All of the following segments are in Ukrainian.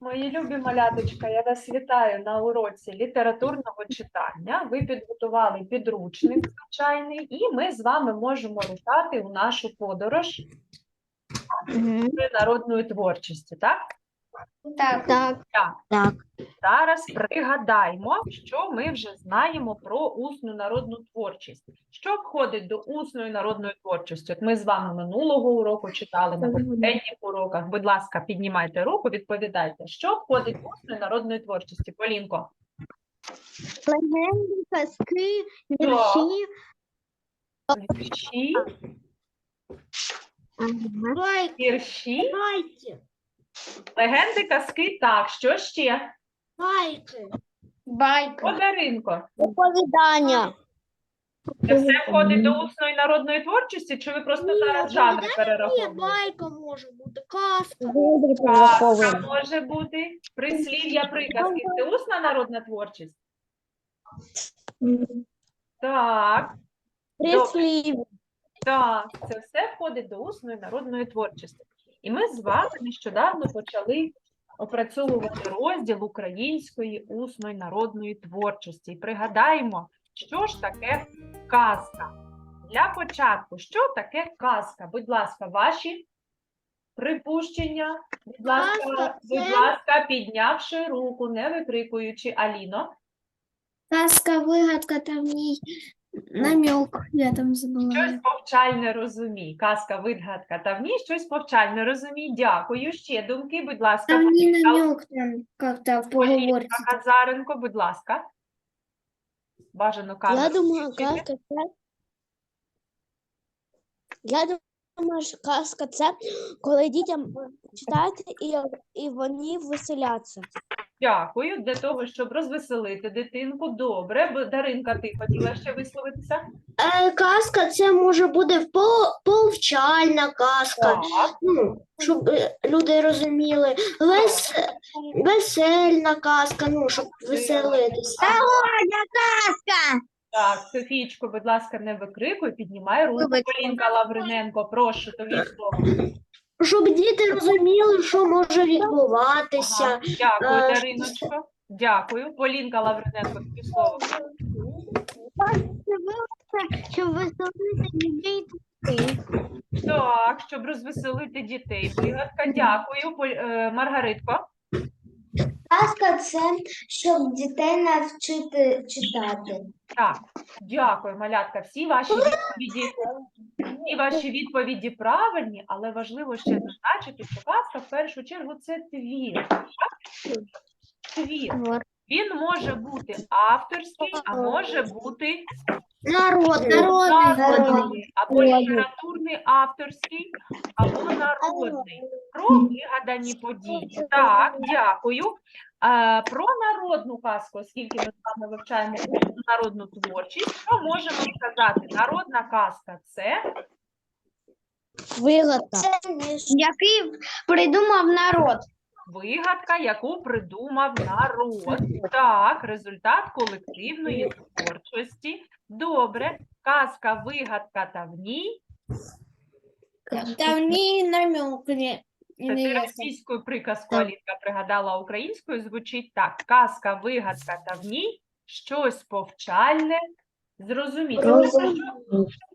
Мої любі маляточка, я вас вітаю на уроці літературного читання. Ви підготували підручник звичайний, і ми з вами можемо рушати у нашу подорож народної творчості. Так? Так. Так. Так. Так. Зараз пригадаймо, що ми вже знаємо про усну народну творчість. Що входить до усної народної творчості? От ми з вами минулого уроку читали на попередніх уроках. Будь ласка, піднімайте руку, відповідайте, що входить до усної народної творчості? Полінко. Легенди, казки, вірші. Вірші, вірші, Байки. Легенди, казки. Так, що ще? Байки. Байки. Подаринко. Оповідання. Це все входить до усної народної творчості, чи ви просто зараз жанри Ні, перераховуєте? байка може бути, казка. Казка може бути, прислів'я, приказки. Це усна народна творчість? Так, Прислів. так, це все входить до усної народної творчості. І ми з вами нещодавно почали опрацьовувати розділ української усної народної творчості. І пригадаємо, що ж таке казка. Для початку, що таке казка? Будь ласка, ваші припущення. Будь ласка, будь це- ласка, піднявши руку, не викрикуючи. Аліно, Казка, вигадка, там ній намек, я там забула. щось повчальне розумій. Казка, вигадка та в ній щось повчальне розумій. Дякую. Ще думки, будь ласка, Там не намек, там как-то в Полінка. Казаренко, будь ласка. Бажано камеру. Я думаю, включити. казка це. Я думаю, що казка це коли дітям читати і, і вони веселяться. Дякую. Для того, щоб розвеселити дитинку. Добре. Даринка, ти хотіла ще висловитися? Е, казка це може бути повчальна казка, ну, щоб е, люди розуміли. Вес, весельна казка, ну, щоб веселитися. Так, Софійчко, будь ласка, не викрикуй, піднімай руку. Вибачте. Полінка Лавриненко, прошу, тобі слово. Щоб діти розуміли, що може відбуватися. Ага, Дякую, Е, Дариночко. Дякую. Полінка Лавриненко, тобі слово. Щоб веселити людей. Так, щоб розвеселити дітей. Пригадка, дякую. Поль- е, Маргаритко. Казка це щоб дітей навчити читати. Так, дякую, малятка. Всі ваші відповіді, всі ваші відповіді правильні, але важливо ще зазначити, що казка в першу чергу це твір. так? Твір. Він може бути авторський, а може бути Народ, народний, або літературний авторський, або народний. Про вигадані події. Так, дякую. Е, Про народну казку, оскільки ми з вами вивчаємо народну творчість, що можемо сказати? Народна казка це Вигадка. Який придумав народ. Вигадка, яку придумав народ. Так, результат колективної творчості. Добре, казка, вигадка та в ній. Там ні намек не, Це російською приказку Алінка пригадала українською, звучить так: казка, вигадка та в ній щось повчальне. Зрозуміти, те, про що-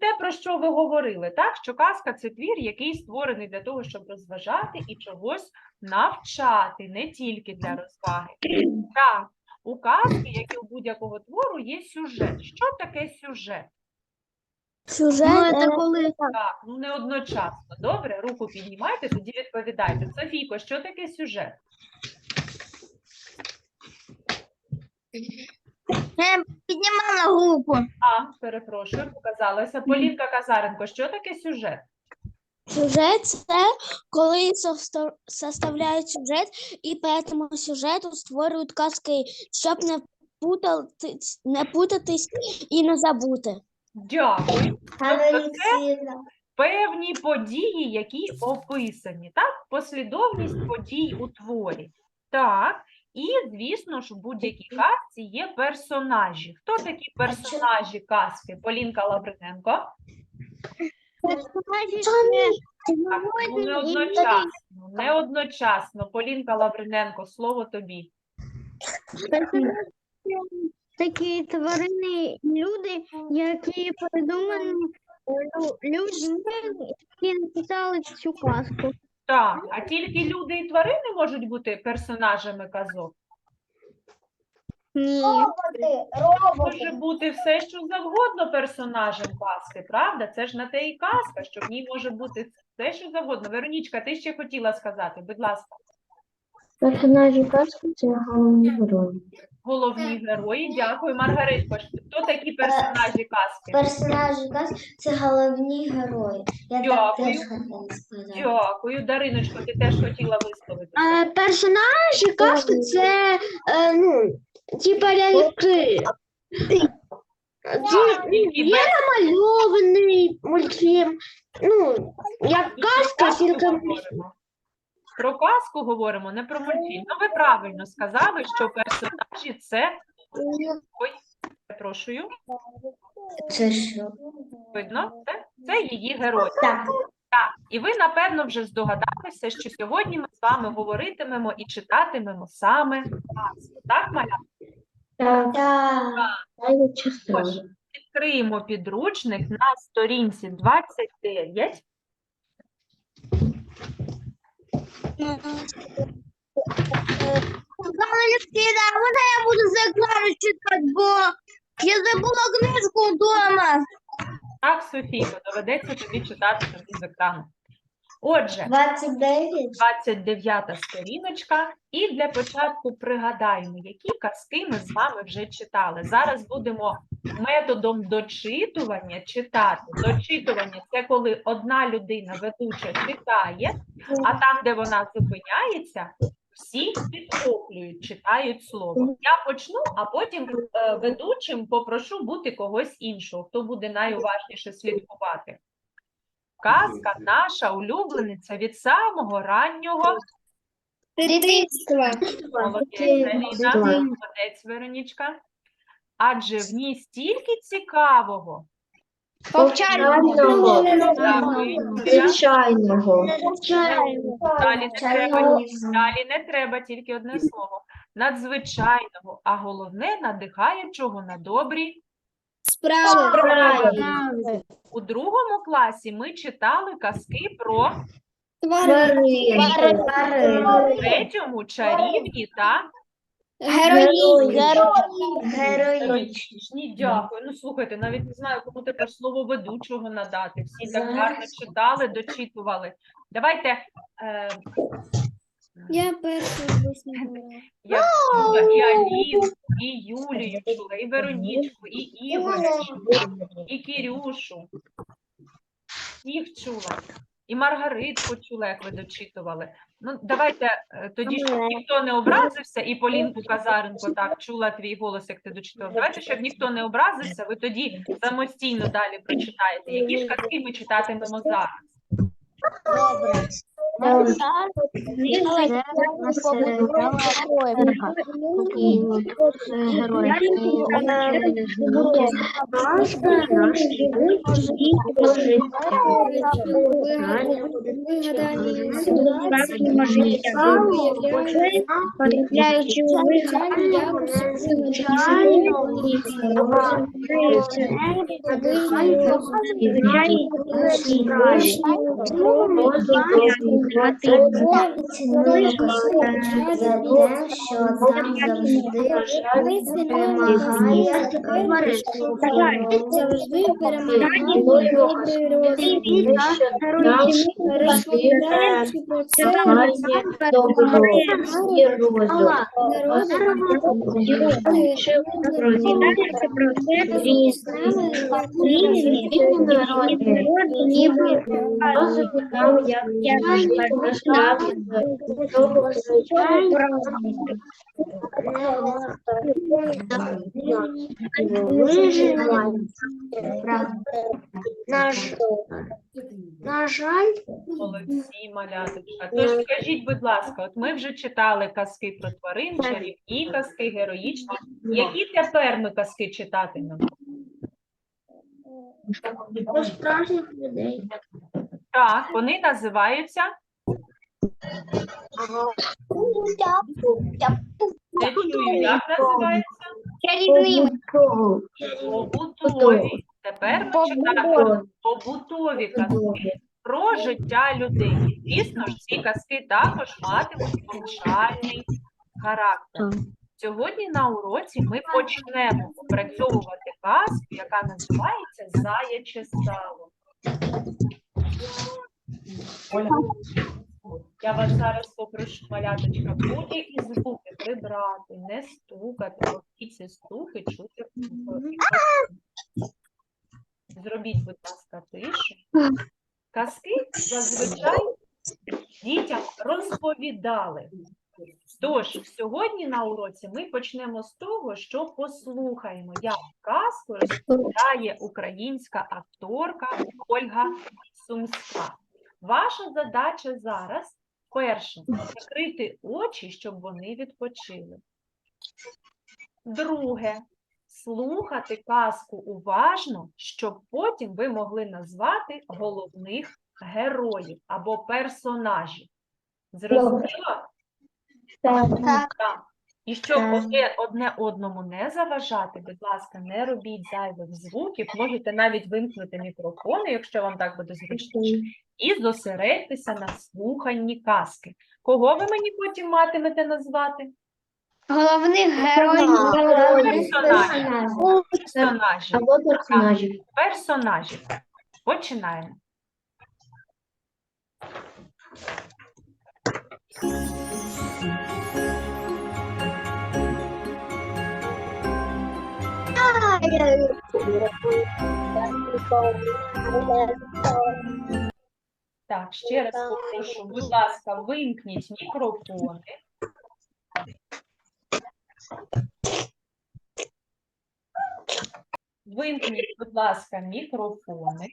те, про що ви говорили, так? Що казка це твір, який створений для того, щоб розважати і чогось навчати, не тільки для розваги. Так, у казки, як і у будь-якого твору, є сюжет. Що таке сюжет? Сюжет. Ну, це е, коли Так, ну не одночасно. Добре, руку піднімайте, тоді відповідайте. Софійко, що таке сюжет? Піднімала групу. А, перепрошую, показалося. Полінка Казаренко, що таке сюжет? Сюжет це коли состав- составляють сюжет і по этому сюжету створюють казки, щоб не путатись, не путатись і не забути. Дякую. Тобто це певні події, які описані, так? Послідовність подій у творі. Так. І, звісно ж, у будь-якій казці є персонажі. Хто такі персонажі казки? Полінка Лавриненко. Так, ну, не одночасно. Полінка Лавриненко, слово тобі. Такі тварини, люди, які придумані лю- людьми, які написали цю казку. Так, а тільки люди і тварини можуть бути персонажами казок. Ні. Роботи, Може роботи. бути все, що завгодно персонажем казки, правда? Це ж на те і казка, що в ній може бути все, що завгодно. Веронічка, ти ще хотіла сказати, будь ласка. Персонажі казки це головні герої. Головні герої, дякую. Маргаритко, хто такі персонажі казки? Персонажі казки – це головні герої. Я так Дякую. теж хотіла сказати. Дякую. Дариночко, ти теж хотіла висловити. А, персонажі казки це е, ну, типа ляльки. Які Є намальований мультфільм. Ну, як казка, тільки говоримо. Про казку говоримо, не про мультфільм. Ну, ви правильно сказали, що персонажі це. Ой, перепрошую, Це що? видно, це, це її герої. Так. Так, і ви, напевно, вже здогадалися, що сьогодні ми з вами говоритимемо і читатимемо саме казку. Так, Маля? Так, Так. навіть відкриємо підручник на сторінці 29. Алексіна, а можна я буду з екрану читати, бо я забула книжку вдома. Так, Софійко, доведеться тобі читати тобі з екрану. Отже, 29. 29 сторіночка. І для початку пригадаємо, які казки ми з вами вже читали. Зараз будемо методом дочитування читати. Дочитування це коли одна людина ведуча читає, а там, де вона зупиняється, всі підхоплюють, читають слово. Я почну, а потім е, ведучим попрошу бути когось іншого, хто буде найуважніше слідкувати. Казка наша улюблениця від самого раннього Дитинство. Молодець, Аліна, молодець, Веронічка. Адже в ній стільки цікавого. Повчального, Дякую, звичайного. Далі не треба, далі не треба, тільки одне слово. Надзвичайного, а головне надихаючого на добрі. Справи. У другому класі ми читали казки про Тварини. у третьому чарівні та Героїчні. Героїчні, дякую. Ну слухайте, навіть не знаю, кому тепер слово ведучого надати. Всі так гарно читали, дочитували. Давайте. Е, Я перша висновила. я чула і Аліну, і Юлію чула, і Веронічку, і Ігорю, і Кірюшу. Всіх чула. І Маргаритку чула, як ви дочитували. Ну, давайте е, тоді, щоб ніхто не образився, і Полінку Казаренко так чула твій голос, як ти дочитував. Давайте, щоб ніхто не образився, ви тоді самостійно далі прочитаєте. Які ж казки ми читатимемо зараз? Подивляючи вихання, звичайно, і звичайно, у за те, що там завжди перемагає завжди перемагає добрий розум. Розповідаючи про це, На жаль, Молодці, маляточка. Тож скажіть, будь ласка, от ми вже читали казки про тварин, чарівні казки, героїчні. Які тепер ми казки читатимемо? Про справжніх людей. Так, вони називаються чую, як побутові. Тепер ми читаємо побутові казки. Про життя людей. Звісно ж, ці казки також матимуть повчальний характер. Сьогодні на уроці ми почнемо опрацьовувати казку, яка називається Заяче сало. Я вас зараз попрошу, маляточка, будь-які звуки прибрати, не стукати, всі ці стуки чути. Зробіть, будь ласка, тишу. Казки зазвичай дітям розповідали. Тож, сьогодні на уроці ми почнемо з того, що послухаємо, як казку розповідає українська акторка Ольга Сумська. Ваша задача зараз перше закрити очі, щоб вони відпочили. Друге слухати казку уважно, щоб потім ви могли назвати головних героїв або персонажів. Зрозуміло? Так. Так. І щоб Так. одне, одне одному не заважати, будь ласка, не робіть зайвих звуків. Можете навіть вимкнути мікрофони, якщо вам так буде зручніше, і зосередьтеся на слуханні казки. Кого ви мені потім матимете назвати? Головних героїв. Персонажів. Персонажів. Персонажів. Починаємо. Так, ще раз попрошу, будь ласка, вимкніть мікрофони. Вимкніть, будь ласка, мікрофони.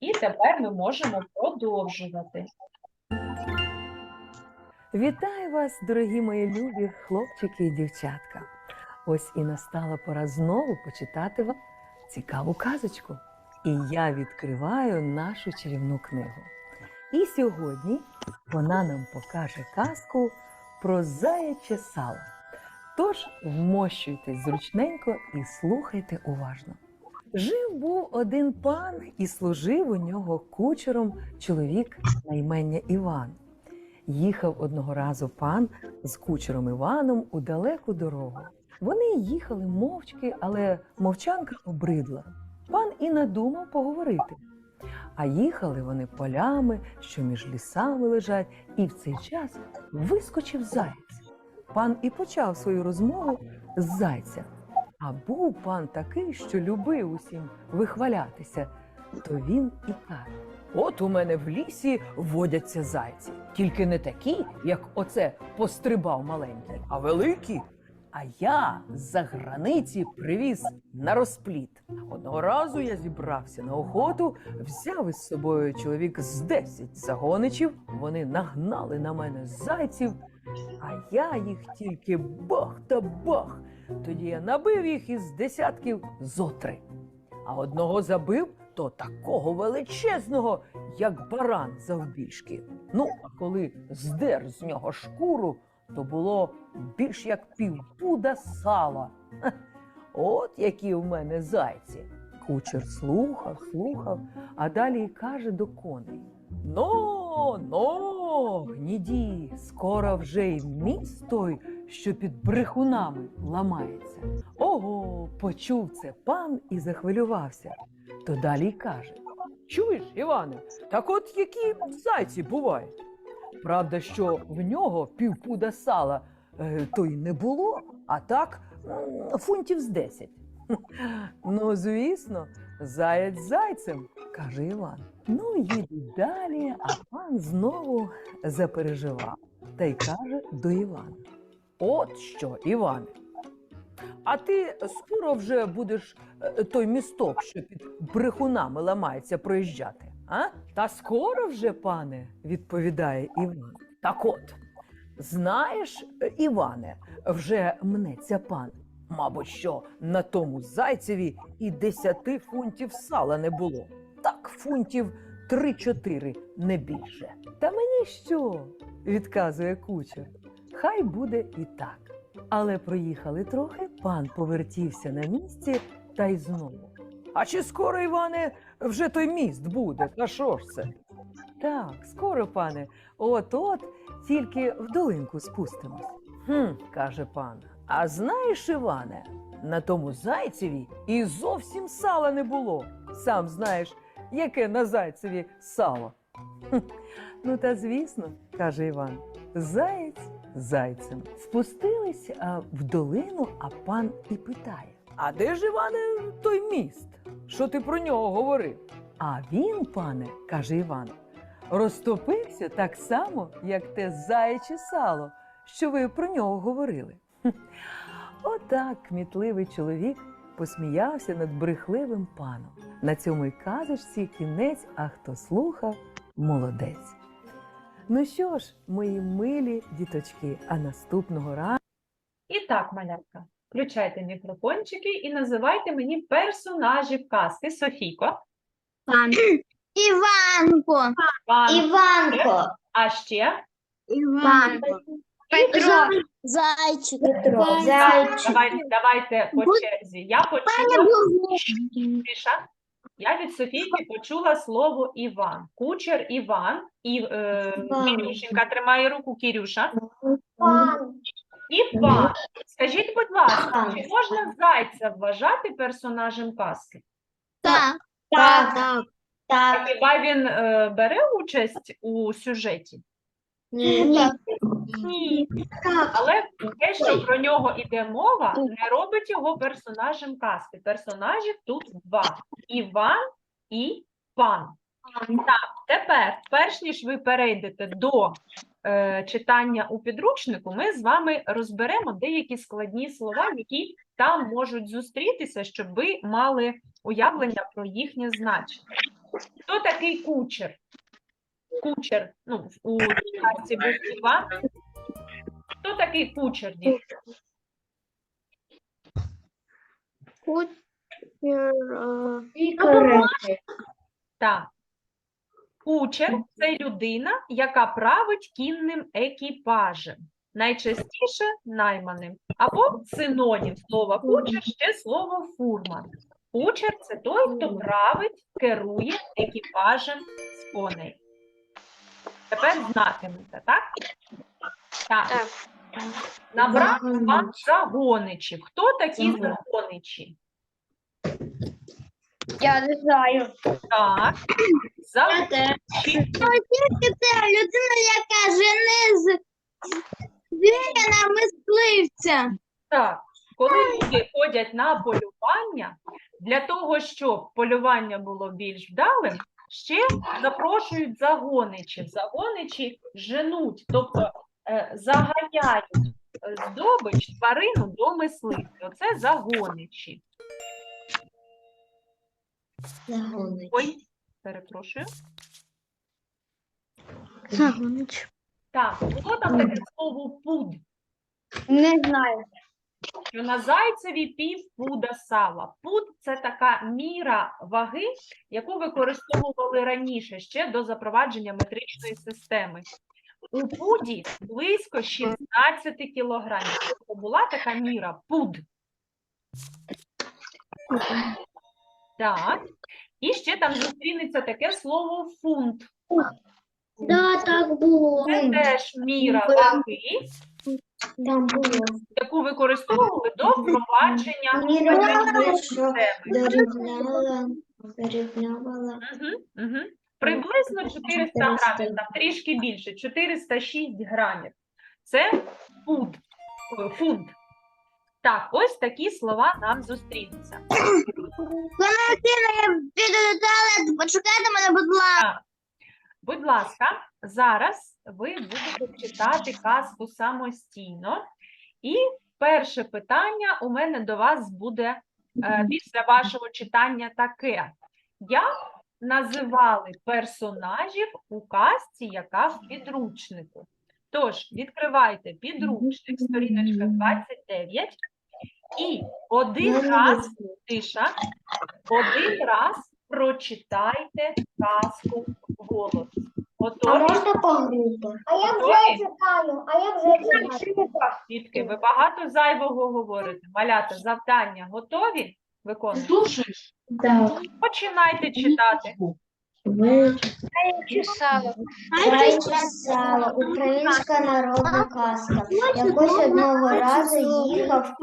І тепер ми можемо продовжувати. Вітаю вас, дорогі мої любі хлопчики і дівчатка. Ось і настала пора знову почитати вам цікаву казочку. І я відкриваю нашу чарівну книгу. І сьогодні вона нам покаже казку про заяче сало. Тож вмощуйтесь зручненько і слухайте уважно. Жив був один пан і служив у нього кучером чоловік на імення Іван. Їхав одного разу пан з кучером Іваном у далеку дорогу. Вони їхали мовчки, але мовчанка обридла. Пан і надумав поговорити. А їхали вони полями, що між лісами лежать, і в цей час вискочив заєць. Пан і почав свою розмову з зайця. А був пан такий, що любив усім вихвалятися, то він і каже. От у мене в лісі водяться зайці, тільки не такі, як оце пострибав маленький, а великі. А я з-за границі привіз на розпліт. Одного разу я зібрався на охоту, взяв із собою чоловік з десять загоничів. Вони нагнали на мене зайців, а я їх тільки бах та бах. Тоді я набив їх із десятків зотри. А одного забив то такого величезного, як баран завбільшки. Ну, а коли здер з нього шкуру, то було більш як півпуда сала. От які в мене зайці. Кучер слухав, слухав, а далі каже до коней: Но, но, гніді, скоро вже й міст той, що під брехунами ламається. Ого, почув це пан і захвилювався. То далі й каже: Чуєш, Іване, так от які зайці бувають. Правда, що в нього півпуда сала е, то й не було, а так фунтів з десять. Ну, звісно, заяць зайцем, каже Іван. Ну, їду далі, а пан знову запереживав та й каже до Івана. От що, Іване. А ти скоро вже будеш е, той місток, що під брехунами ламається, проїжджати, а? Та скоро вже, пане, відповідає Іван. Так от, знаєш, е, Іване, вже мнеться пан, Мабуть, що на тому зайцеві і десяти фунтів сала не було. Так, фунтів три-чотири, не більше. Та мені що? відказує кучер. Хай буде і так. Але проїхали трохи, пан повертівся на місці та й знову. А чи скоро, Іване, вже той міст буде? Та що ж це? Так, скоро, пане. От-от, тільки в долинку спустимось. Хм, каже пан. А знаєш, Іване, на тому зайцеві і зовсім сала не було. Сам знаєш, яке на зайцеві сало. «Хм, Ну, та звісно, каже Іван, заєць зайцем. Спустились а, в долину, а пан і питає: А де ж, Іване, той міст? Що ти про нього говорив? А він, пане, каже Іван, розтопився так само, як те заяче сало, що ви про нього говорили. Отак кмітливий чоловік посміявся над брехливим паном. На цьому й казочці кінець, а хто слухав, молодець. Ну що ж, мої милі діточки, а наступного разу. І так, малятка, включайте мікрофончики і називайте мені персонажів казки. Софійко, Пан. Іванко. Іванко. а ще Іванко. Петро. Зайчик. Петро. Зайчик. давайте, давайте по черзі. Я почула Тиша. Я від Софійки почула слово Іван. Кучер Іван і е, Іван. Кірюшенька тримає руку Кірюша. Пан. І пан. Скажіть, будь ласка, чи можна зайця вважати персонажем казки? Так. Так. Так. Так. хіба він е, бере участь у сюжеті? Ні. Ні. Так. Але те, що про нього йде мова, не робить його персонажем казки. Персонажів тут два: Іван і пан. Так, тепер, перш ніж ви перейдете до читання у підручнику, ми з вами розберемо деякі складні слова, які там можуть зустрітися, щоб ви мали уявлення про їхнє значення. Хто такий кучер? Кучер, ну, у казці був Іван. Хто такий кучер, дітки? Так. Кучер це людина, яка править кінним екіпажем. Найчастіше найманим. Або синонім слова кучер ще слово фурман. Кучер це той, хто править, керує екіпажем з коней. Тепер знатимете, так? Так. Набрав вам загоничів. Хто такі Загон. загоничі? Я не знаю. Так. Загоничі. Це людина, яка жене з звіря на мисливця. Так, коли люди ходять на полювання, для того, щоб полювання було більш вдалим, ще запрошують загоничів. Загоничі женуть, тобто е, заганяють е, здобич тварину до мисливця. Оце загоничі. Загонить. Ой, перепрошую. Загонич. Так, було там таке слово пуд. Не знаю. що на зайцеві пів пуда сала. Пуд це така міра ваги, яку використовували раніше ще до запровадження метричної системи. У пуді близько 16 кілограмів. Тобто була така міра пуд. Так. І ще там зустрінеться таке слово фунт. Да, так було. Це теж міра ваги, Там було. яку використовували до впровадження Міра що системи. Дорівняла. Дорівнювала. Приблизно 400 грамів, там трішки більше, 406 грамів. Це фуд, е, фунт. Так, ось такі слова нам зустрінуться. Валентина, я піду до туалету, почекайте мене, будь ласка. Будь ласка, зараз ви будете читати казку самостійно. І перше питання у мене до вас буде е, після вашого читання таке. Як називали персонажів у казці, яка в підручнику? Тож, відкривайте підручник, сторіночка 29, І один раз, тиша, один раз прочитайте казку вголос. А можна по? А я Готові? читаю, а я вже читаю. Дітки, ви багато зайвого говорите. Малята, завдання готові? Виконуйте. Слушаешь? Починайте читати. Українська сала, українська народна казка. Якось одного разу їхав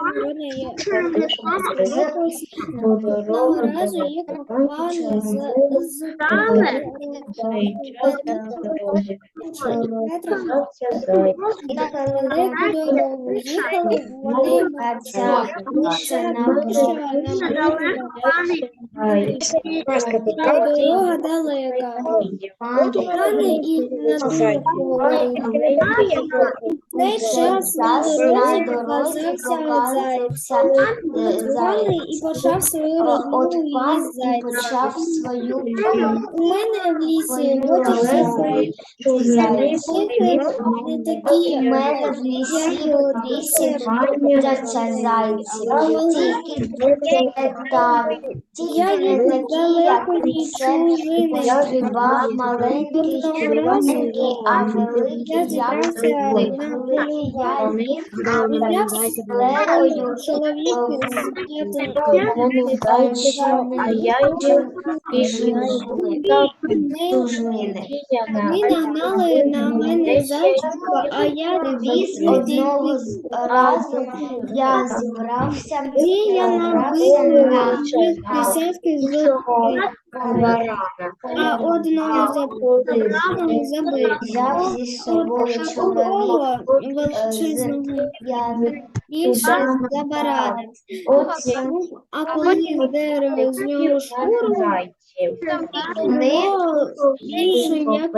Одного разу їх попали з, з велику дорогу. Їхали вони а ця місце а дорога далека. На цей час дорозі показався заяць. Пане і почав свою розмову із зайцем. свою У мене в лісі зайці. Не такі, У мене в лісі в лісі водяться зайці. Тільки не так, Я тільки не такі, як це пострибав маленький чорненький, а великий Я як зібрався цибуль. на Коли я їх Я легою чоловік а я Тужнини. Вони нагнали на мене зайчика, а я Віз одного разу я зібрався, Тоді я набив десятки злотих, а одного забив. забив. взяв зі собою чоловік. Величезного більше забирати. А коли здерли з нього шкуру, то більше як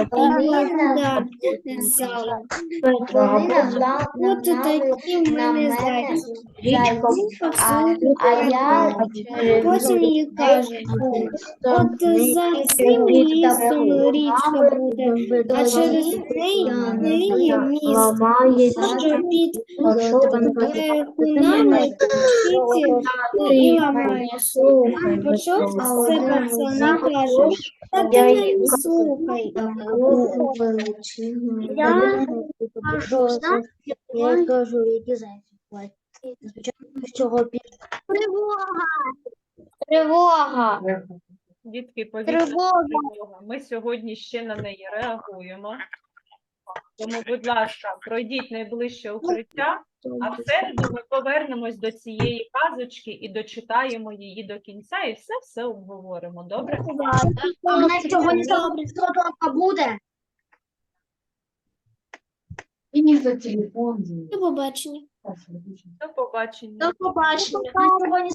не взяли. От такі в мене зайці. а, а я Потім їй каже, от за цим лісом річка буде, а через неї неї міст, що під хунами птиці і ламаєш. Почав все пацани каже, та ти не слухай. Я кажу, які зайці. Спочатку з цього під... Тривога! Дітки, тривога. Ми сьогодні ще на неї реагуємо. Тому, будь ласка, пройдіть найближче укриття, а в середу ми повернемось до цієї казочки і дочитаємо її до кінця, і все все обговоримо. Добре? У нас сьогодні буде. И не за телефон. До побачення. До побачення. До побачення.